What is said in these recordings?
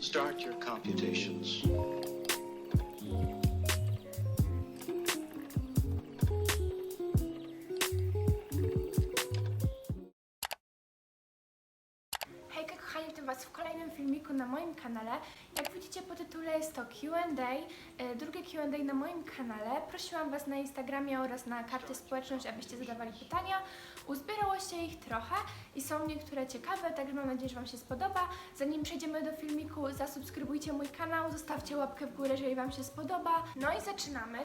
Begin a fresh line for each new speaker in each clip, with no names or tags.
Start your computations.
Hejka kochani, witam Was w kolejnym filmiku na moim kanale. Jak widzicie po tytule jest to Q&A, e, drugie Q&A na moim kanale. Prosiłam Was na Instagramie oraz na karcie społeczność, abyście zadawali pytania. Uzbierało się ich trochę i są niektóre ciekawe, także mam nadzieję, że Wam się spodoba. Zanim przejdziemy do filmiku, zasubskrybujcie mój kanał, zostawcie łapkę w górę, jeżeli Wam się spodoba. No i zaczynamy.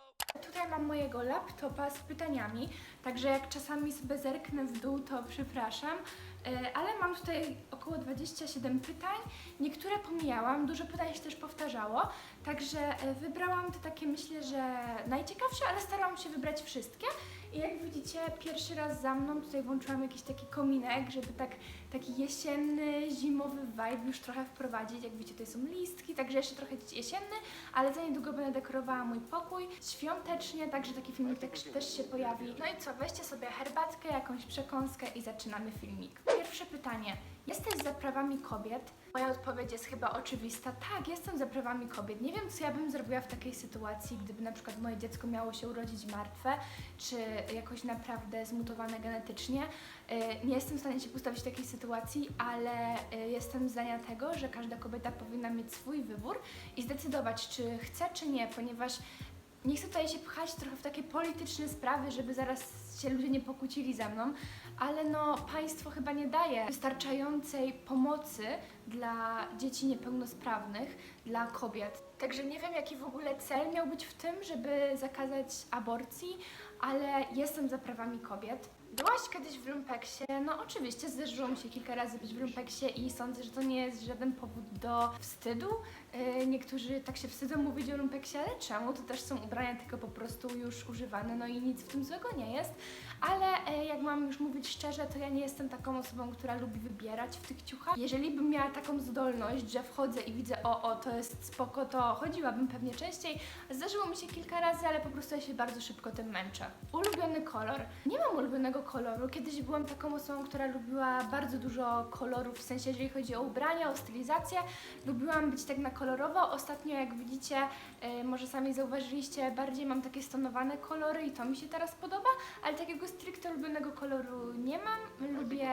Tutaj mam mojego laptopa z pytaniami, także jak czasami sobie zerknę w dół, to przepraszam. E, Ale mam tutaj około 27 pytań. Niektóre pomijałam, dużo pytań się też powtarzało, także e, wybrałam te takie, myślę, że najciekawsze, ale starałam się wybrać wszystkie. I jak widzicie, pierwszy raz za mną tutaj włączyłam jakiś taki kominek, żeby tak taki jesienny, zimowy vibe już trochę wprowadzić. Jak widzicie, tutaj są listki, także jeszcze trochę jesienny, ale za niedługo będę dekorowała mój pokój świątecznie, także taki filmik też, też się pojawi. No i co, weźcie sobie herbatkę, jakąś przekąskę i zaczynamy filmik. Pierwsze pytanie. Jesteś za prawami kobiet? Moja odpowiedź jest chyba oczywista. Tak, jestem za prawami kobiet. Nie wiem, co ja bym zrobiła w takiej sytuacji, gdyby na przykład moje dziecko miało się urodzić martwe, czy jakoś naprawdę zmutowane genetycznie. E, Nie jestem w stanie się postawić w takiej sytuacji, ale e, jestem zdania tego, że każda kobieta powinna mieć swój wybór i zdecydować, czy chce, czy nie, ponieważ nie chcę tutaj się pchać trochę w takie polityczne sprawy, żeby zaraz się ludzie nie pokłócili ze mną, ale no państwo chyba nie daje wystarczającej pomocy dla dzieci niepełnosprawnych, dla kobiet. Także nie wiem, jaki w ogóle cel miał być w tym, żeby zakazać aborcji, ale jestem za prawami kobiet. Byłaś kiedyś w lumpeksie? No oczywiście, zdarzyło mi się kilka razy być w lumpeksie i sądzę, że to nie jest żaden powód do wstydu. Yy, niektórzy tak się wstydzą mówić o lumpeksie, ale czemu? To też są ubrania tylko po prostu już używane, no i nic w tym złego nie jest. Ale e, jak mam już mówić szczerze, to ja nie jestem taką osobą, która lubi wybierać w tych ciuchach. Jeżeli bym miała taką zdolność, że wchodzę i widzę, o, o, to jest spoko, to chodziłabym pewnie częściej. Zdarzyło mi się kilka razy, ale po prostu ja się bardzo szybko tym męczę. Ulubiony kolor. Nie mam ulubionego koloru. Kiedyś byłam taką osobą, która lubiła bardzo dużo kolorów, w sensie jeżeli chodzi o ubrania, o stylizację. Lubiłam być tak na kolorowo. Ostatnio, jak widzicie, e, może sami zauważyliście, bardziej mam takie stonowane kolory i to mi się teraz podoba, ale takiego stricte ulubionego koloru nie mam. Lubię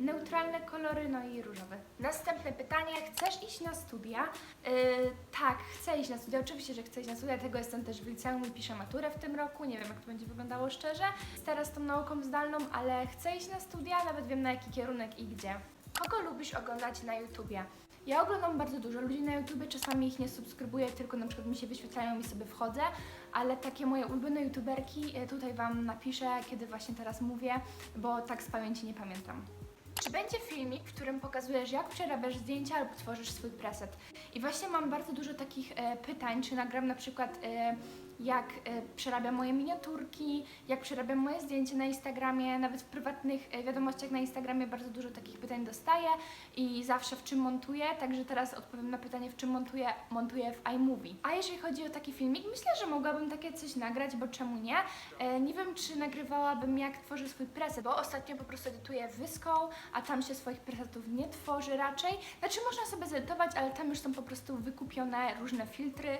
neutralne kolory, no i różowy. Następne pytanie. Chcesz iść na studia? Yy, tak, chcę iść na studia. Oczywiście, że chcę iść na studia, tego jestem też w liceum i piszę maturę w tym roku. Nie wiem, jak to będzie wyglądało szczerze. Teraz tą nauką zdalną, ale chcę iść na studia, nawet wiem na jaki kierunek i gdzie. Kogo lubisz oglądać na YouTubie? Ja oglądam bardzo dużo ludzi na YouTubie, czasami ich nie subskrybuję, tylko na przykład mi się wyświetlają i sobie wchodzę, ale takie moje ulubione YouTuberki e, tutaj Wam napiszę, kiedy właśnie teraz mówię, bo tak z pamięci nie pamiętam. Czy będzie filmik, w którym pokazujesz, jak przerabiasz zdjęcia albo tworzysz swój preset? I właśnie mam bardzo dużo takich e, pytań, czy nagram na przykład e, jak e, przerabiam moje miniaturki, jak przerabiam moje zdjęcia na Instagramie, nawet w prywatnych e, wiadomościach na Instagramie bardzo dużo takich pytań dostaję i zawsze w czym montuję, także teraz odpowiem na pytanie, w czym montuję, montuję w iMovie. A jeżeli chodzi o taki filmik, myślę, że mogłabym takie coś nagrać, bo czemu nie? E, nie wiem, czy nagrywałabym jak tworzę swój preset, bo ostatnio po prostu edytuję wyską, a tam się swoich presetów nie tworzy raczej. Znaczy można sobie zedytować, ale tam już są po prostu wykupione różne filtry,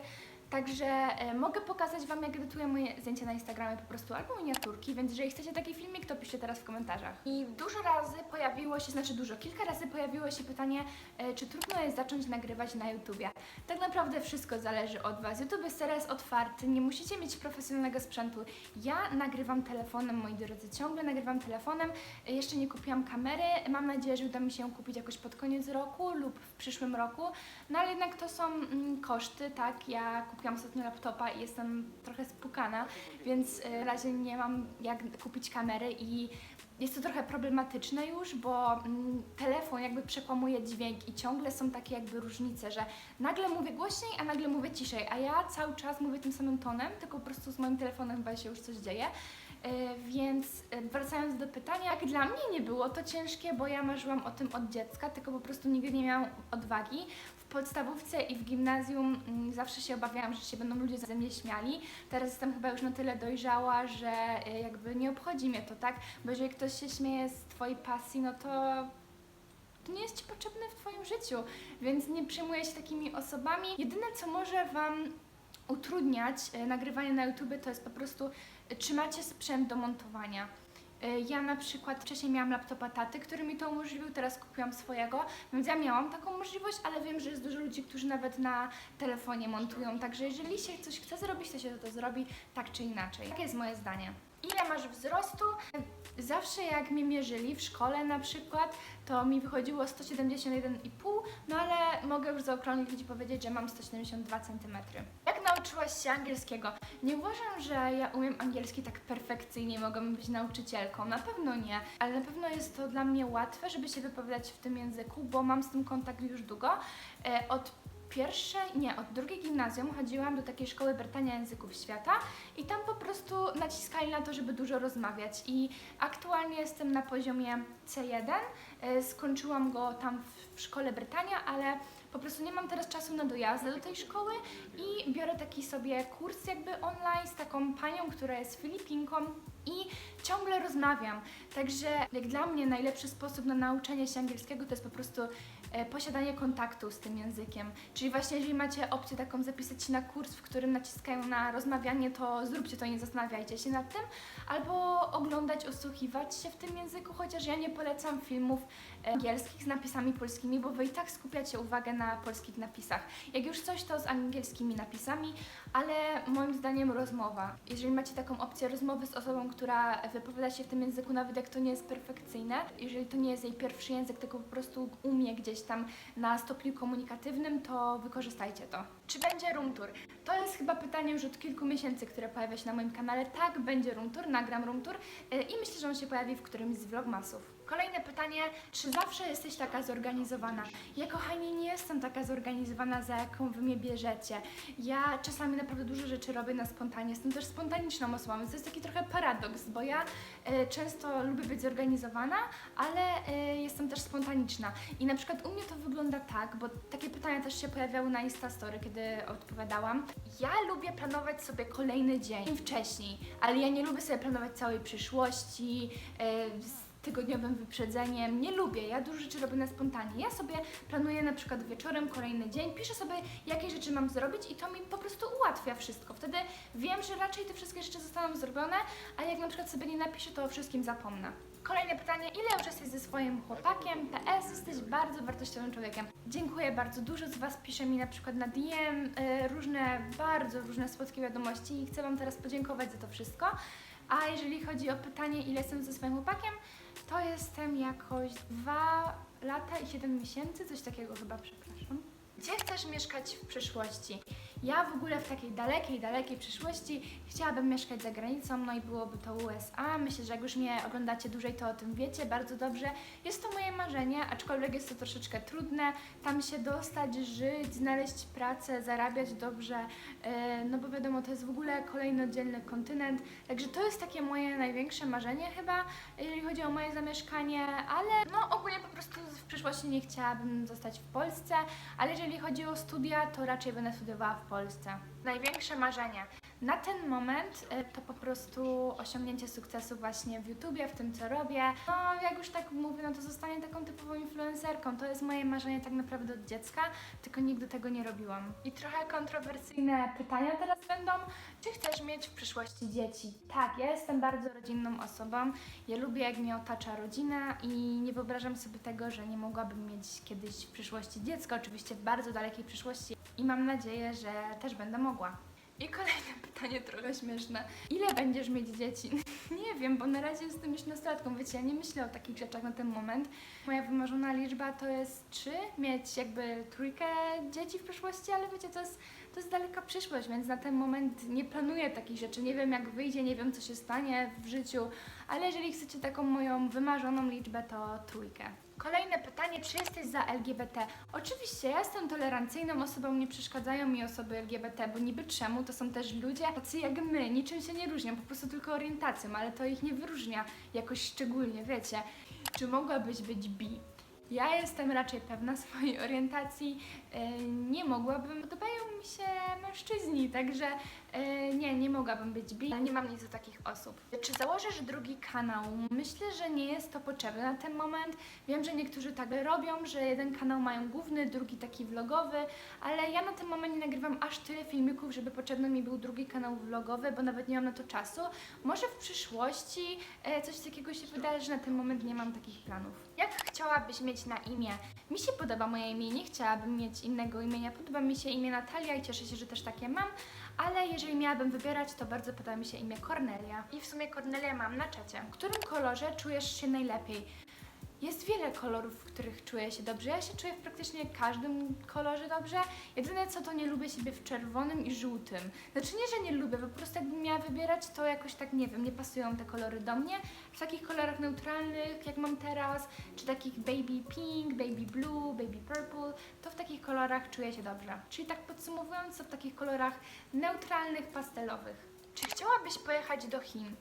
Także e, mogę pokazać Wam, jak edytuję moje zdjęcia na Instagramie po prostu albo miniaturki, więc jeżeli chcecie taki filmik, to piszcie teraz w komentarzach. I dużo razy pojawiło się, znaczy dużo, kilka razy pojawiło się pytanie, e, czy trudno jest zacząć nagrywać na YouTubie. Tak naprawdę wszystko zależy od Was. YouTube jest teraz otwarty, nie musicie mieć profesjonalnego sprzętu. Ja nagrywam telefonem, moi drodzy, ciągle nagrywam telefonem. Jeszcze nie kupiłam kamery, mam nadzieję, że uda mi się ją kupić jakoś pod koniec roku lub w przyszłym roku. No ale jednak to są mm, koszty, tak? Ja kupiłam ostatnio laptopa i jestem trochę spukana, więc y, na razie nie mam jak kupić kamery i jest to trochę problematyczne już, bo mm, telefon jakby przekłamuje dźwięk i ciągle są takie jakby różnice, że nagle mówię głośniej, a nagle mówię ciszej, a ja cały czas mówię tym samym tonem, tylko po prostu z moim telefonem chyba się już coś dzieje. E, Więc e, wracając do pytania, jak dla mnie nie było to ciężkie, bo ja marzyłam o tym od dziecka, tylko po prostu nigdy nie miałam odwagi. Podstawówce i w gimnazjum mm, zawsze się obawiałam, że się będą ludzie ze mnie śmiali. Teraz jestem chyba już na tyle dojrzała, że e, jakby nie obchodzi mnie to, tak? Bo jeżeli ktoś się śmieje z Twojej pasji, no to to nie jest Ci potrzebne w Twoim życiu, więc nie przejmuję się takimi osobami. Jedyne, co może Wam utrudniać e, nagrywanie na YouTube, to jest po prostu e, trzymacie sprzęt do montowania. E, Ja na przykład wcześniej miałam laptopa taty, który mi to umożliwił, teraz kupiłam swojego, więc ja miałam taką możliwość, ale wiem, że jest dużo ludzi, którzy nawet na telefonie montują, także jeżeli się coś chce zrobić, to się to zrobi tak czy inaczej. Takie jest moje zdanie. Ile masz wzrostu? Zawsze jak mi mierzyli w szkole na przykład, to mi wychodziło 171,5, no ale mogę już zaokrąglić i powiedzieć, że mam 172 cm. Nauczyłaś się angielskiego? Nie uważam, że ja umiem angielski tak perfekcyjnie, mogłabym być nauczycielką. Na pewno nie, ale na pewno jest to dla mnie łatwe, żeby się wypowiadać w tym języku, bo mam z tym kontakt już długo. E, Od pierwszej, nie, od drugiej gimnazjum chodziłam do takiej szkoły Brytania Języków Świata i tam po prostu naciskali na to, żeby dużo rozmawiać. I aktualnie jestem na poziomie C1. E, Skończyłam go tam w szkole Brytania, ale po prostu nie mam teraz czasu na dojazdy do tej szkoły i biorę taki sobie kurs jakby online z taką panią, która jest Filipinką i ciągle rozmawiam. Także jak dla mnie najlepszy sposób na nauczenie się angielskiego to jest po prostu e, posiadanie kontaktu z tym językiem. Czyli właśnie jeżeli macie opcję taką zapisać się na kurs, w którym naciskają na rozmawianie, to zróbcie to, nie zastanawiajcie się nad tym. Albo oglądać, osłuchiwać się w tym języku, chociaż ja nie polecam filmów e, angielskich z napisami polskimi, bo wy i tak skupiacie uwagę na polskich napisach. Jak już coś, to z angielskimi napisami, ale moim zdaniem rozmowa. Jeżeli macie taką opcję rozmowy z osobą, która wypowiada się w tym języku, nawet jak to nie jest perfekcyjne, jeżeli to nie jest jej pierwszy język, tylko po prostu umie gdzieś tam na stopniu komunikatywnym, to wykorzystajcie to. Czy będzie room tour? To jest chyba pytanie już od kilku miesięcy, które pojawia się na moim kanale. Tak, będzie room tour, nagram room tour yy, i myślę, że on się pojawi w którymś z vlogmasów. Kolejne pytanie, czy zawsze jesteś taka zorganizowana? Ja kochani nie jestem taka zorganizowana, za jaką wy mnie bierzecie. Ja czasami naprawdę dużo rzeczy robię na spontanie, jestem też spontaniczną osobą, więc to jest taki trochę paradoks, bo ja e, często lubię być zorganizowana, ale e, jestem też spontaniczna. I na przykład u mnie to wygląda tak, bo takie pytania też się pojawiały na Instastory, kiedy odpowiadałam. Ja lubię planować sobie kolejny dzień wcześniej, ale ja nie lubię sobie planować całej przyszłości, z tygodniowym wyprzedzeniem. Nie lubię, ja dużo rzeczy robię na spontanie. Ja sobie planuję na przykład wieczorem kolejny dzień, piszę sobie, jakie rzeczy mam zrobić i to mi po prostu ułatwia wszystko. Wtedy wiem, że raczej te wszystkie rzeczy zostaną zrobione, a jak na przykład sobie nie napiszę, to o wszystkim zapomnę. Kolejne pytanie, ile już jesteś ze swoim chłopakiem? PS, jesteś bardzo wartościowym człowiekiem. Dziękuję bardzo. Dużo z Was pisze mi na przykład na DM y, różne, bardzo różne słodkie wiadomości i chcę Wam teraz podziękować za to wszystko. A jeżeli chodzi o pytanie, ile jestem ze swoim chłopakiem, to jestem jakoś 2 lata i 7 miesięcy, coś takiego chyba, przepraszam. Gdzie chcesz mieszkać w przyszłości? Ja w ogóle w takiej dalekiej, dalekiej przyszłości chciałabym mieszkać za granicą, no i byłoby to USA. Myślę, że jak już mnie oglądacie dłużej, to o tym wiecie bardzo dobrze. Jest to moje marzenie, aczkolwiek jest to troszeczkę trudne. Tam się dostać, żyć, znaleźć pracę, zarabiać dobrze, yy, no bo wiadomo, to jest w ogóle kolejny oddzielny kontynent. Także to jest takie moje największe marzenie chyba, jeżeli chodzi o moje zamieszkanie, ale no ogólnie po prostu w przyszłości nie chciałabym zostać w Polsce, ale jeżeli chodzi o studia, to raczej będę studiowała w Polsce. Największe marzenie. Na ten moment e, to po prostu osiągnięcie sukcesu właśnie w YouTubie, w tym co robię. No jak już tak mówię, no to zostanie taką typową influencerką. To jest moje marzenie tak naprawdę od dziecka, tylko nigdy tego nie robiłam. I trochę kontrowersyjne pytania teraz będą. Czy chcesz mieć w przyszłości dzieci? Tak, ja jestem bardzo rodzinną osobą. Ja lubię jak mnie otacza rodzina i nie wyobrażam sobie tego, że nie mogłabym mieć kiedyś w przyszłości dziecka, oczywiście w bardzo dalekiej przyszłości. I mam nadzieję, że też będę mogła. I kolejne pytanie trochę śmieszne. Ile będziesz mieć dzieci? nie wiem, bo na razie jestem już nastolatką, wiecie, ja nie myślę o takich rzeczach na ten moment. Moja wymarzona liczba to jest trzy, mieć jakby trójkę dzieci w przyszłości, ale wiecie, to jest, to jest daleka przyszłość, więc na ten moment nie planuję takich rzeczy. Nie wiem jak wyjdzie, nie wiem co się stanie w życiu, ale jeżeli chcecie taką moją wymarzoną liczbę, to trójkę. Kolejne pytanie, czy jesteś za LGBT? Oczywiście, ja jestem tolerancyjną osobą, nie przeszkadzają mi osoby LGBT, bo niby czemu, to są też ludzie tacy jak my, niczym się nie różnią, po prostu tylko orientacją, ale to ich nie wyróżnia jakoś szczególnie, wiecie. Czy mogłabyś być bi? Ja jestem raczej pewna swojej orientacji, yy, nie mogłabym. Mi się mężczyźni, także e, nie, nie mogłabym być bi. Nie mam nic do takich osób. Czy założysz drugi kanał? Myślę, że nie jest to potrzebne na ten moment. Wiem, że niektórzy tak robią, że jeden kanał mają główny, drugi taki vlogowy, ale ja na ten moment nie nagrywam aż tyle filmików, żeby potrzebny mi był drugi kanał vlogowy, bo nawet nie mam na to czasu. Może w przyszłości e, coś takiego się wydarzy, na ten moment nie mam takich planów. Jak chciałabyś mieć na imię? Mi się podoba moje imię, nie chciałabym mieć innego imienia. Podoba mi się imię Natalia i cieszę się, że też takie mam, ale jeżeli miałabym wybierać, to bardzo podoba mi się imię Cornelia. I w sumie Cornelia mam na czacie. W którym kolorze czujesz się najlepiej? Jest wiele kolorów, w których czuję się dobrze. Ja się czuję w praktycznie każdym kolorze dobrze. Jedyne co to nie lubię siebie w czerwonym i żółtym. Znaczy nie, że nie lubię, po prostu jakbym miała wybierać, to jakoś tak nie wiem, nie pasują te kolory do mnie. W takich kolorach neutralnych, jak mam teraz, czy takich baby pink, baby blue, baby purple, to w takich kolorach czuję się dobrze. Czyli tak podsumowując, to w takich kolorach neutralnych, pastelowych. Czy chciałabyś pojechać do Chin?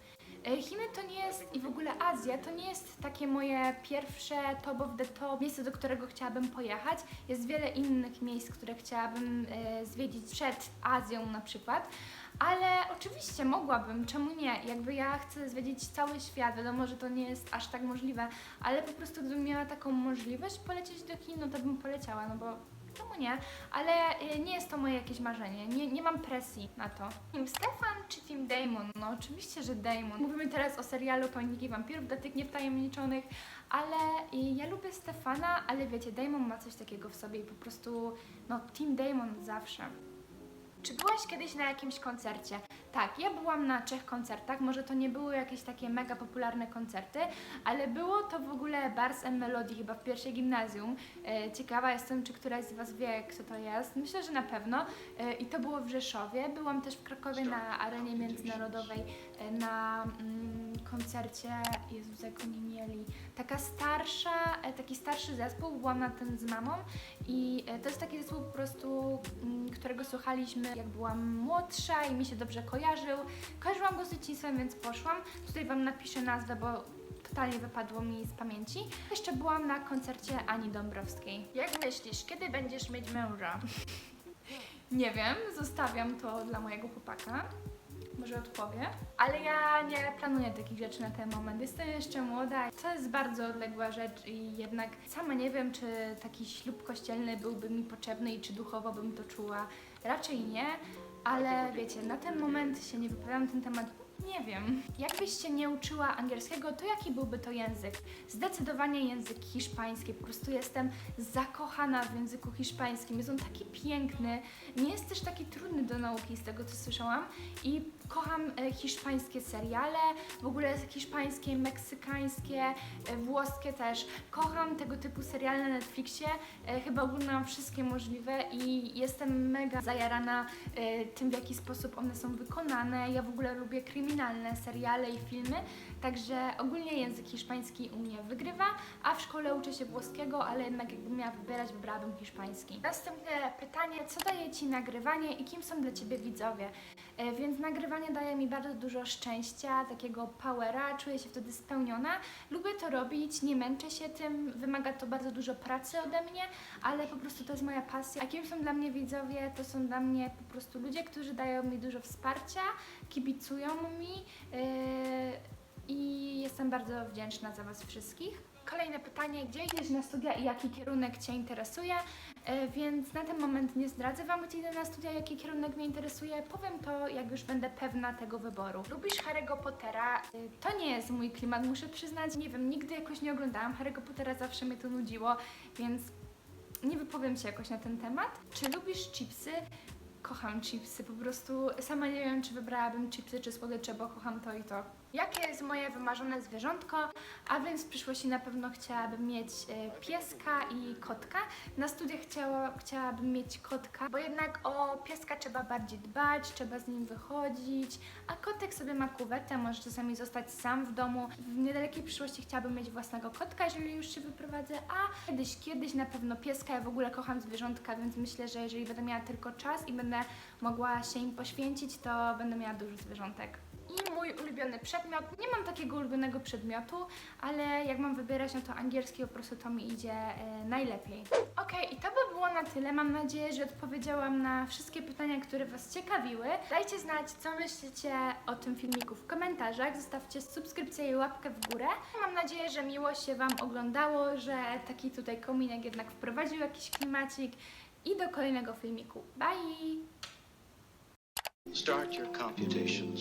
E, Chiny to nie jest i w ogóle Azja to nie jest takie moje pierwsze top of the top miejsce, do którego chciałabym pojechać. Jest wiele innych miejsc, które chciałabym e, zwiedzić przed Azją na przykład. Ale oczywiście mogłabym, czemu nie? Jakby ja chcę zwiedzić cały świat, wiadomo, że to nie jest aż tak możliwe, ale po prostu gdybym miała taką możliwość polecieć do Chin, no to bym poleciała, no bo czemu nie? Ale y, nie jest to moje jakieś marzenie, nie, nie mam presji na to. Team Stefan czy Team Damon? No oczywiście, że Damon. Mówimy teraz o serialu Paniki Wampirów dla tych niewtajemniczonych, ale y, ja lubię Stefana, ale wiecie, Damon ma coś takiego w sobie i po prostu, no Team Damon zawsze. Czy byłaś kiedyś na jakimś koncercie? Tak, ja byłam na trzech koncertach. Może to nie były jakieś takie mega popularne koncerty, ale było to w ogóle Bars and Melody chyba w pierwszej gimnazjum. E, ciekawa jestem, czy któraś z Was wie, kto to jest. Myślę, że na pewno. E, I to było w Rzeszowie. Byłam też w Krakowie na arenie międzynarodowej e, na mm, koncercie. Jezus, jak oni mieli. Taka starsza, e, taki starszy zespół. Byłam na tym z mamą i e, to jest taki zespół po prostu, mm, którego słuchaliśmy jak byłam młodsza i mi się dobrze kojarzył. Kojarzyłam go z dzieciństwem, więc poszłam. Tutaj Wam napiszę nazwę, bo totalnie wypadło mi z pamięci. Jeszcze byłam na koncercie Ani Dąbrowskiej. Jak myślisz, kiedy będziesz mieć męża? Nie wiem, zostawiam to dla mojego chłopaka. Może odpowie. Ale ja nie planuję takich rzeczy na ten moment. Jestem jeszcze młoda. To jest bardzo odległa rzecz i jednak sama nie wiem, czy taki ślub kościelny byłby mi potrzebny i czy duchowo bym to czuła. Raczej nie, ale wiecie, na ten moment się nie wypowiadam na ten temat. Nie wiem. Jakbyś się nie uczyła angielskiego, to jaki byłby to język? Zdecydowanie język hiszpański. Po prostu jestem zakochana w języku hiszpańskim. Jest on taki piękny. Nie jest też taki trudny do nauki, z tego co słyszałam. I kocham e, hiszpańskie seriale, w ogóle hiszpańskie, meksykańskie, e, włoskie też. Kocham tego typu seriale na Netflixie. E, chyba oglądam wszystkie możliwe i jestem mega zajarana e, tym, w jaki sposób one są wykonane. Ja w ogóle lubię kryminalne seriale i filmy, także ogólnie język hiszpański u mnie wygrywa, a w szkole uczę się włoskiego, ale jednak jakbym miała wybierać, wybrałabym hiszpański. Następne pytanie, co daje Ci nagrywanie i kim są dla Ciebie widzowie? Więc nagrywanie daje mi bardzo dużo szczęścia, takiego powera, czuję się wtedy spełniona. Lubię to robić, nie męczę się tym, wymaga to bardzo dużo pracy ode mnie, ale po prostu to jest moja pasja. A kim są dla mnie widzowie? To są dla mnie po prostu ludzie, którzy dają mi dużo wsparcia, kibicują mi yy, i jestem bardzo wdzięczna za Was wszystkich. Kolejne pytanie, gdzie idziesz na studia i jaki kierunek Cię interesuje? E, Więc na ten moment nie zdradzę Wam, gdzie idę na studia, jaki kierunek mnie interesuje. Powiem to, jak już będę pewna tego wyboru. Lubisz Harry'ego Pottera? E, To nie jest mój klimat, muszę przyznać. Nie wiem, nigdy jakoś nie oglądałam Harry'ego Pottera, zawsze mnie to nudziło, więc nie wypowiem się jakoś na ten temat. Czy lubisz chipsy? Kocham chipsy, po prostu sama nie wiem, czy wybrałabym chipsy czy słodycze, bo kocham to i to. Jakie jest moje wymarzone zwierzątko? A więc w przyszłości na pewno chciałabym mieć e, pieska i kotka. Na studiach chciała, chciałabym mieć kotka, bo jednak o pieska trzeba bardziej dbać, trzeba z nim wychodzić, a kotek sobie ma kuwetę, może czasami zostać sam w domu. W niedalekiej przyszłości chciałabym mieć własnego kotka, jeżeli już się wyprowadzę, a kiedyś, kiedyś na pewno pieska. Ja w ogóle kocham zwierzątka, więc myślę, że jeżeli będę miała tylko czas i będę mogła się im poświęcić, to będę miała dużo zwierzątek. I mój ulubiony przedmiot. Nie mam takiego ulubionego przedmiotu, ale jak mam wybierać, no to angielski po prostu to mi idzie e, najlepiej. Okej, i to by było na tyle. Mam nadzieję, że odpowiedziałam na wszystkie pytania, które Was ciekawiły. Dajcie znać, co myślicie o tym filmiku w komentarzach. Zostawcie subskrypcję i łapkę w górę. Mam nadzieję, że miło się Wam oglądało, że taki tutaj kominek jednak wprowadził jakiś klimacik. I do kolejnego filmiku. Bye!
Start your computations.